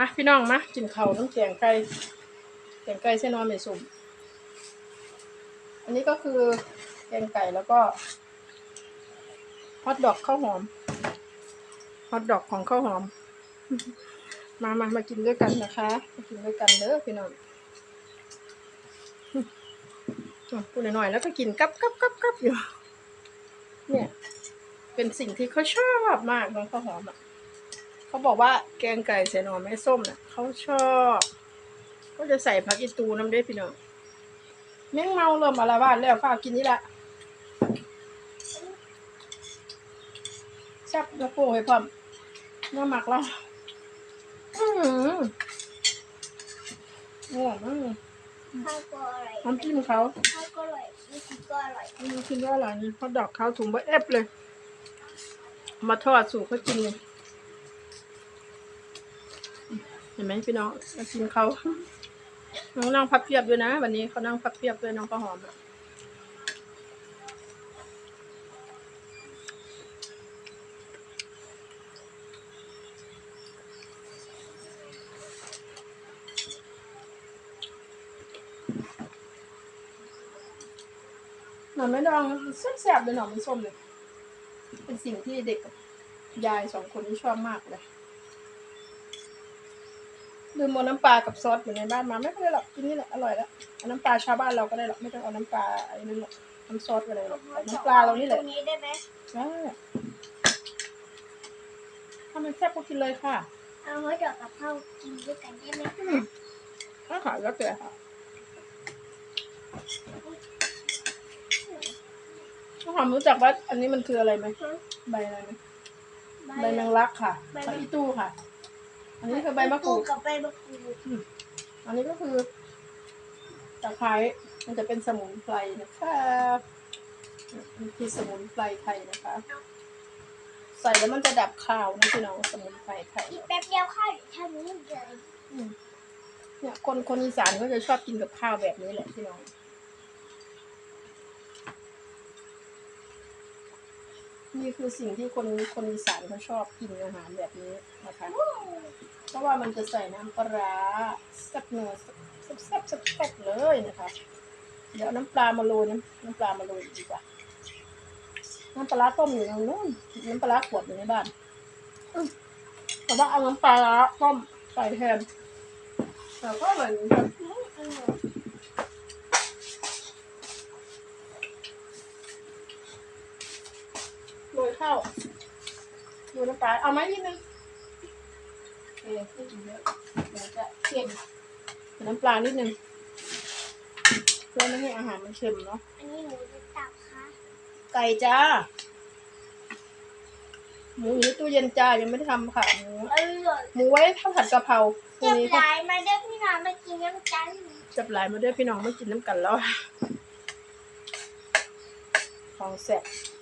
มาพี่น้องมากินข้าวน้ำแกงไก่แกงไก่เส้นนอนไม่สุ่มอันนี้ก็คือแกงไก่แล้วก็ฮอทดอกข้าวหอมฮอทดอกของข้าวหอม มามามากินด้วยกันนะคะมากินด้วยกันเด้อพี่น้องอะพูดหน่อยๆแล้วก็กินกับกับกับกับอยู่ เนี่ย เป็นสิ่งที่เขาชอบมากน้องข้าวหอมอะ เขาบอกว่าแกงไก่ใส่หน่อไม้ส้มน่ะเขาชอบ ก็จะใส่ผักอีตูน้ำเด้อพี่น้องแมงเมาเริ่มอะไรบ้านแล้วฝ้ากกินนี่แหละชับแล้วโป้ให้พร้อมน้ำหมักแล้วอือหืออร่อยมากเลยข้าวก็อร่อยน้ำจิ้มเขาข้าวก็อร่อยนี่คือก็อร่อยอืมกินว่าอร่อยนี่เพราะดอกเขาถุงเบอเอฟเลยเอามาทอดสู่เขากินเลยเห็นไหมพี่น้องมากินเขาน้องนั่งพับเพียบด้วยนะ วันนี้เขานั่งพับเพียบด้วยน้องข้าหอมอะหน่อไม้ดองแซ่บๆเลยหน่อไม้ส้มเลย เป็นสิ่งที่เด็กกับยายสองคนนี้ชอบมากเลย ลืมเอาน้ำปลากับซอสอยู่ในบ้านมาไม่เป็นไรหรอกกินนี่แหละอร่อยแล้วเอาน้ำปลาชาวบ้านเราก็ได้หรอกไม่ต้องเอาน้ำปลาไอ้นั่นหรอกน้ำซอสอะไรหรอกเอาน้ำปลาเรานี่แหละตรงนี้ได้ไหมใช่ถ้ามันแซ่บก็กินเลยค่ะเอาไว้ดอกกับข้าวกินด้วยกันได้ไหมอืมถ้าขายแล้วแต่ค่ะถ้าความรู้จักว่าอันนี้มันคืออะไรไหมใบอะไรไหมใบแมงลักค่ะใบอีตู้ค่ะ อันนี้คือใบมะกรูด กับใบมะกรูดอันนี้ก็คือตะไคร้มันจะเป็นสมุนไพรนะคะมันคือสมุนไพรไทยนะคะ ใส่แล้วมันจะดับคาวนะพี่น้องสมุนไพรไทยอีกแป๊บเดียวข้าวอยู่เท่านี้เลยอืมเนี่ยคนคนอีสานก็จะชอบกินกับข้าวแบบนี้แหละพี่น้อง นี่คือสิ่งที่คนคนอีสานเขาชอบกินอาหารแบบนี้นะคะ เพราะว่ามันจะใส่น้ำปลาร้าแซ่บเนื้อแซ่บแซ่บเลยนะคะ เดี๋ยวน้ำปลามาโรยน้ำน้ำปลามาโรยดีกว่า น้ำปลาร้าต้มอยู่ตรงนู้นน้ำปลาร้าขวดอยู่ในบ้านแต่ว่าเอาน้ำปลาร้าต้มใส่แทนแต่ก็อร่อยเหมือนกัน รยข้าวโรยน้ำปลา เอาไหมนิดนึงเออไม่กินเยอะเดี๋ยวจะเค็มใส่น้ำปลานิดนึงเพื่อไม่ให้อาหารมันเค็มเนาะ อันนี้หนูจะตักค่ะไก่จ้า หมูอยู่ในตู้เย็นจ้า ยังไม่ได้ทำค่ะหมูอร่อยหมูไว้ทำผัดกะเพราพรุ่งเจ็บนี้หลายมาเด้อพี่น้องมากินน้ำกันจับหลายมาด้วยพี่น้องมากินน้ำกันแล้ว ของแซ่บอืม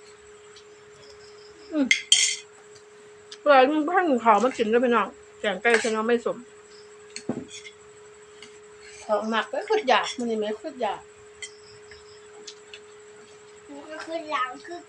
เวลาลุงบ้านขาวมากินด้วยพี่น้องแกงไก่ฉันเอาไม่สม ของหมักก็ขึ้นอยากมันยังไม่ขึ้นอยากหนูก็คือหลังคือ